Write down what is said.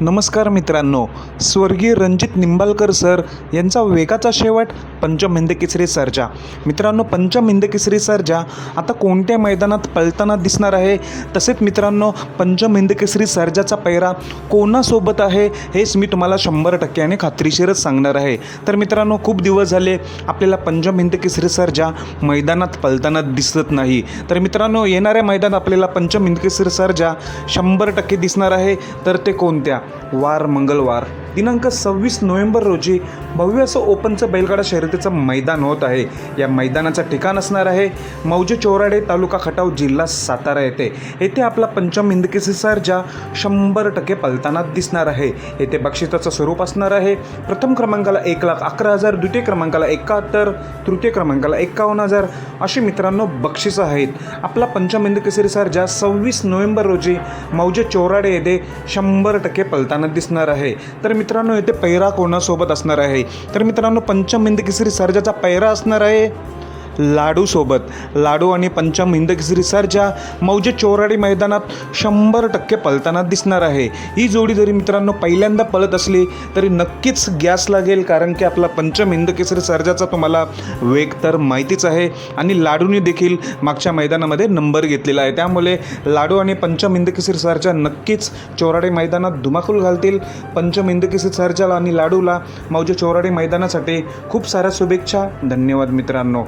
नमस्कार मित्रांनो. स्वर्गीय रणजित निंबाळकर सर यांचा वेगाचा शेवट पंचम हिंदकेसरी सरजा. सर्जा मित्रांनो पंचम हिंदकेसरी सरजा सर्जा आता कोणत्या मैदानात पळताना दिसणार आहे? तसेच मित्रांनो पंचम हिंदकेसरी सर्जाचा पैरा कोणासोबत आहे? हेच मी तुम्हाला शंभर टक्क्याने खात्रीशीरच सांगणार आहे. तर मित्रांनो खूप दिवस झाले आपल्याला पंचम हिंदकेसरी सरजा सर्जा मैदानात पळताना दिसत नाही. तर मित्रांनो येणाऱ्या मैदानात आपल्याला पंचम हिंदकेसरी सरजा सर्जा शंभर टक्के दिसणार आहे. तर ते कोणत्या? वार मंगळवार. दिनांक सव्वीस नोव्हेंबर रोजी भव्य असं ओपनचं बैलगाडा शर्यतीचं मैदान होत आहे. या मैदानाचं ठिकाण असणार आहे मौजे चौराडे तालुका खटाव जिल्हा सातारा येथे. येथे आपला पंचम हिंदकेसी सर्जा शंभर टक्के पलताना दिसणार आहे. येथे बक्षिसाचं स्वरूप असणार आहे. प्रथम क्रमांकाला एक लाख अकरा हजार द्वितीय क्रमांकाला एकाहत्तर तृतीय क्रमांकाला एकावन्न हजार अशी मित्रांनो बक्षिसं आहेत. आपला पंचम हिंदकेसरी सर्जा सव्वीस नोव्हेंबर रोजी मौजे चौराडे येथे शंभर टक्के पलताना दिसणार आहे. तर मित्रांनो येथे पैरा कोणासोबत असणार आहे? तर मित्रांनो पंचम हिंद केसरी सर्जाचा पैरा असणार आहे. लाडूसोबत लाडू आणि पंचम हिंद सर्जा मौजे चोराडी मैदानात शंभर टक्के पळताना दिसणार आहे. ही जोडी जरी मित्रांनो पहिल्यांदा पळत असली तरी नक्कीच गॅस लागेल कारण की आपला पंचम हिंदकेसरी सर्जाचा तुम्हाला वेग तर माहितीच आहे. आणि लाडूने देखील मागच्या मैदानामध्ये नंबर घेतलेला आहे. त्यामुळे लाडू आणि पंचम हिंदकेसरी सर्जा नक्कीच चोराडे मैदानात धुमाकूल घालतील. पंचम हिंदकेसरी सर्जाला आणि लाडूला मौजे चोराडे मैदानासाठी खूप साऱ्या शुभेच्छा. धन्यवाद मित्रांनो.